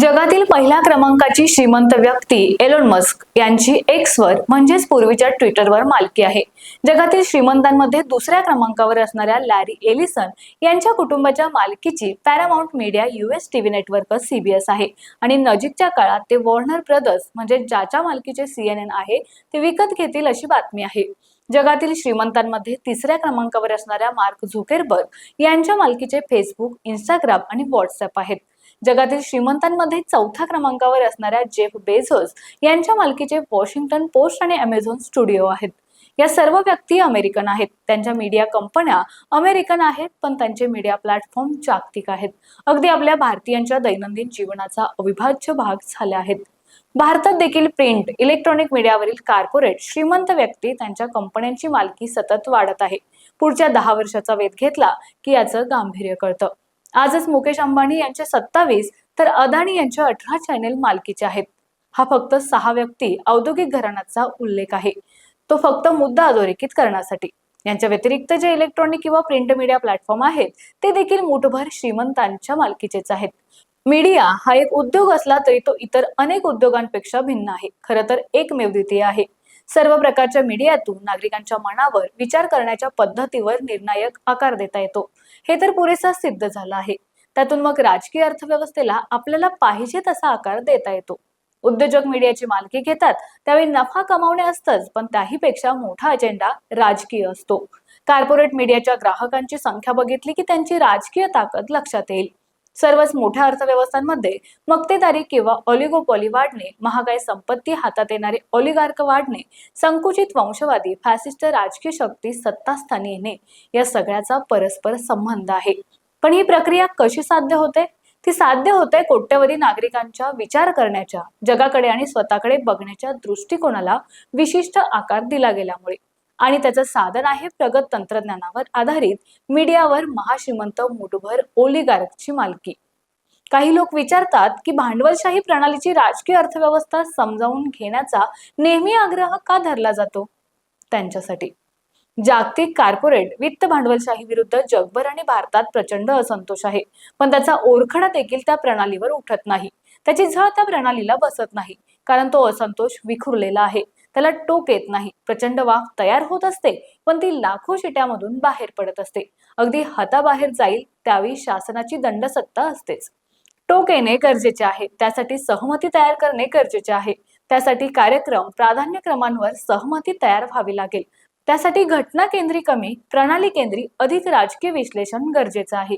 जगातील पहिल्या क्रमांकाची श्रीमंत व्यक्ती एलोन मस्क यांची एक्सवर म्हणजेच पूर्वीच्या ट्विटरवर मालकी आहे. जगातील श्रीमंतांमध्ये दुसऱ्या क्रमांकावर असणाऱ्या लॅरी एलिसन यांच्या कुटुंबाच्या मालकीची Paramount media US TV network CBS आहे. आणि नजीकच्या काळात ते वॉर्नर ब्रदर्स म्हणजे ज्याच्या मालकीचे सीएनएन आहे ते विकत घेतील अशी बातमी आहे. जगातील श्रीमंतांमध्ये तिसऱ्या क्रमांकावर असणाऱ्या मार्क झुकेरबर्ग यांच्या मालकीचे फेसबुक इंस्टाग्राम आणि व्हॉट्सअप आहेत. जगातील श्रीमंतांमध्ये चौथ्या क्रमांकावर असणाऱ्या जेफ बेझोस यांच्या मालकीचे वॉशिंग्टन पोस्ट आणि अमेझॉन स्टुडिओ आहेत. या सर्व व्यक्ती अमेरिकन आहेत. त्यांच्या मीडिया कंपन्या अमेरिकन आहेत पण त्यांचे मीडिया प्लॅटफॉर्म जागतिक आहेत. अगदी आपल्या भारतीयांच्या दैनंदिन जीवनाचा अविभाज्य भाग झाले आहेत. भारतात देखील प्रिंट इलेक्ट्रॉनिक मीडियावरील कॉर्पोरेट श्रीमंत व्यक्ती त्यांच्या कंपन्यांची मालकी सतत वाढत आहे. पुढच्या दहा वर्षाचा वेध घेतला की याचं गांभीर्य कळतं. आजच मुकेश अंबानी यांचे सत्तावीस तर अदानी यांचे अठरा चॅनेल मालकीचे आहेत. हा फक्त सहा व्यक्ती औद्योगिक घराण्याचा उल्लेख आहे. तो फक्त मुद्दा अधोरेखित करण्यासाठी. यांच्या व्यतिरिक्त जे इलेक्ट्रॉनिक किंवा प्रिंट मीडिया प्लॅटफॉर्म आहेत ते देखील मुठभर श्रीमंतांच्या मालकीचेच आहेत. मीडिया हा एक उद्योग असला तरी तो इतर अनेक उद्योगांपेक्षा भिन्न आहे. खरं तर एकमेव द्वितीय आहे. सर्व प्रकारच्या मीडियातून नागरिकांच्या मनावर विचार करण्याच्या पद्धतीवर निर्णायक आकार देता येतो. हे तर पुरेसा सिद्ध झालं आहे. त्यातून मग राजकीय अर्थव्यवस्थेला आपल्याला पाहिजे तसा आकार देता येतो. उद्योजक मीडियाची मालकी घेतात त्यावेळी नफा कमावणे असतंच पण त्याहीपेक्षा मोठा अजेंडा राजकीय असतो. कॉर्पोरेट मीडियाच्या ग्राहकांची संख्या बघितली की त्यांची राजकीय ताकद लक्षात येईल. सर्वच मोठ्या अर्थव्यवस्थांमध्ये मक्तेदारी किंवा ऑलिगोपॉली वाढणे महागाई संपत्ती हातात येणारे ऑलिगार्क वाढणे संकुचित वंशवादी फॅसिस्ट राजकीय शक्ती सत्तास्थानी येणे या सगळ्याचा परस्पर संबंध आहे. पण ही प्रक्रिया कशी साध्य होते? ती साध्य होते कोट्यवधी नागरिकांच्या विचार करण्याच्या जगाकडे आणि स्वतःकडे बघण्याच्या दृष्टिकोनाला विशिष्ट आकार दिला गेल्यामुळे. आणि त्याचं साधन आहे प्रगत तंत्रज्ञानावर आधारित मीडियावर महाश्रीमंत मुठभर ओलिगार्कची मालकी. काही लोक विचारतात की भांडवलशाही प्रणालीची राजकीय अर्थव्यवस्था समजावून घेण्याचा नेहमी आग्रह का धरला जातो? त्यांच्यासाठी. जागतिक कॉर्पोरेट वित्त भांडवलशाही विरुद्ध जगभर आणि भारतात प्रचंड असंतोष आहे. पण त्याचा ओरखडा देखील त्या प्रणालीवर उठत नाही. त्याची झळ त्या प्रणालीला बसत नाही. कारण तो असंतोष विखुरलेला आहे. त्याला टोक येत नाही. प्रचंड वाफ तयार होत असते पण ती लाखो शिट्यामधून बाहेर पडत असते. अगदी हाताबाहेर जाईल त्यावेळी शासनाची दंडसत्ता असतेच. टोक येणे गरजेचे आहे. त्यासाठी सहमती तयार करणे गरजेचे आहे. त्यासाठी कार्यक्रम प्राधान्यक्रमांवर सहमती तयार व्हावी लागेल. त्यासाठी घटना केंद्री कमी प्रणाली केंद्री अधिक राजकीय विश्लेषण गरजेचं आहे.